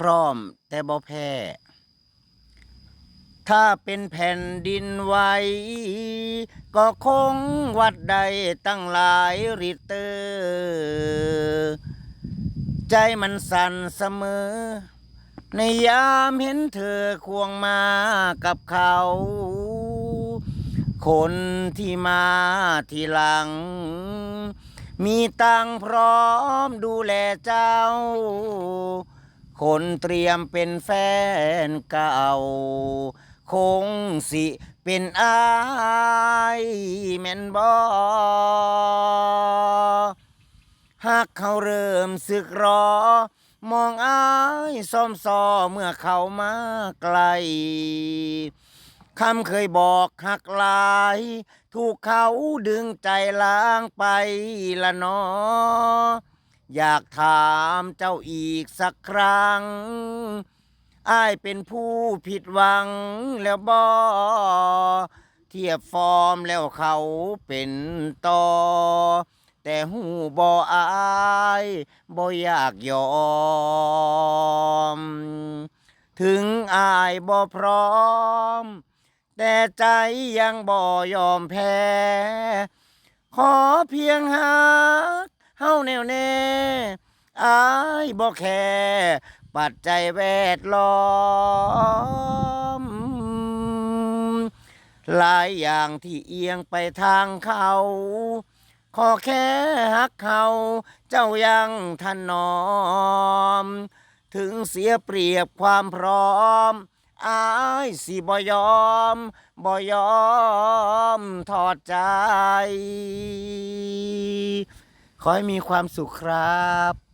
พร้อมแต่บ่แพ้ ถ้าเป็นแผ่นดินไหวก็คงวัดใดตั้งหลายริเตอร์ใจมันสั่นเสมอ ในยามเห็นเธอควงมากับเขา คนที่มาทีหลัง มีตังพร้อมดูแลเจ้า คนเตรียมเป็นแฟนเก่า คงสิเป็นอายแม่นบอหากเขาเริ่มสึกรอ มองอายซ้อมซอเมื่อเขามาไกลคำเคยบอกหักลาย ถูกเขาดึงใจล้างไปละเนอ อยากถามเจ้าอีกสักครั้งอ้ายเป็นผู้ผิดหวังแล้วบอเทียบฟอร์มแล้วเขาเป็นต่อ แต่หูบออายบออยากยอม ถึงอายบอพร้อม แต่ใจยังบ่ยอมแพ้ ขอเพียงหัก เฮาแน่วแน่อายบ่แค่ปัจจัยแวดล้อม หลายอย่างที่เอียงไปทางเขา ขอแค่หักเขาเจ้ายังทนนอม ถึงเสียเปรียบความพร้อมอายสิบ่ยอมบ่ยอมถอดใจ ขอให้มีความสุขครับ